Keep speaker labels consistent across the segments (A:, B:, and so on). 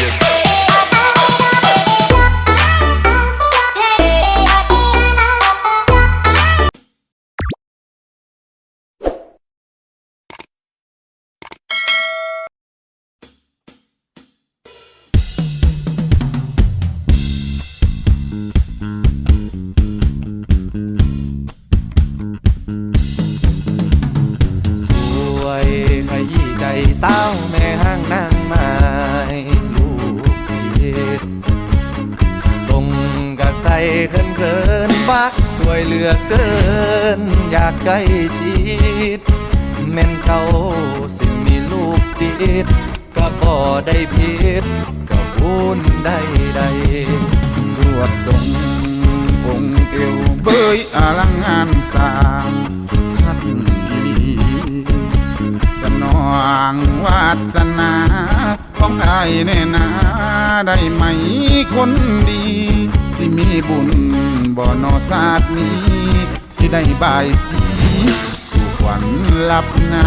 A: ส เขินเขินฟ้าสวยเหลือเกิน อยากใกล้ชิดแม่นเจ้าสิมีลูกติดก็บ่ได้ผิดก็บุญได้ใด
B: สวดทรงองเอวเบยอลังงานสางคัดอีลีสนองวาสนาของไอ้แน่นาได้ไหมคนดี มีบุญบ่นอศาสตร์นี้ สิได้บายสีสู่ขวัญลับนา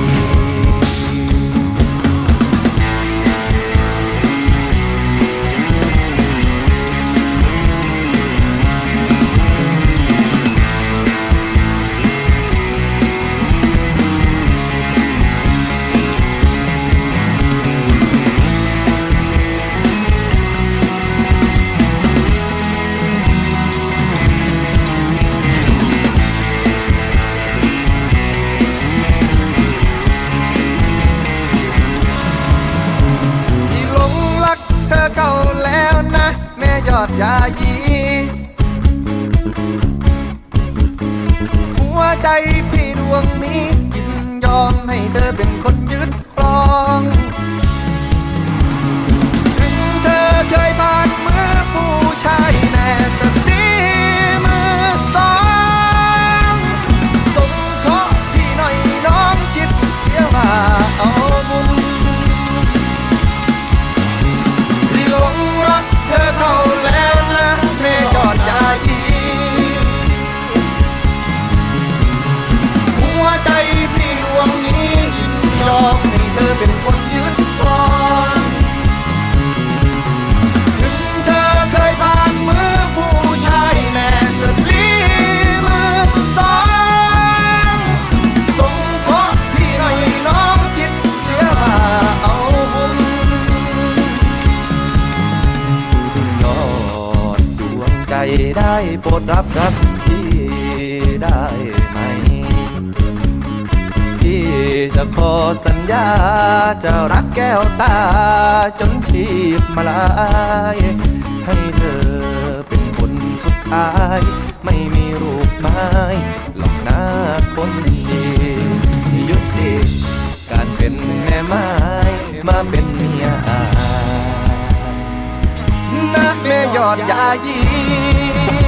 A: ยอดยายีหัวใจพี่ดวงนี้ยินยอมให้เธอเป็นคนยึดครอง ได้โปรดรับรักพี่ได้ไหม พี่จะขอสัญญา จะรักแก้วตา จนชีพมาลาย ให้เธอเป็นคนสุดท้าย ไม่มีรูปไม้หลอกหน้าคนดียุติการเป็นแม่ไม้มาเป็นเมียอา ยอดยายี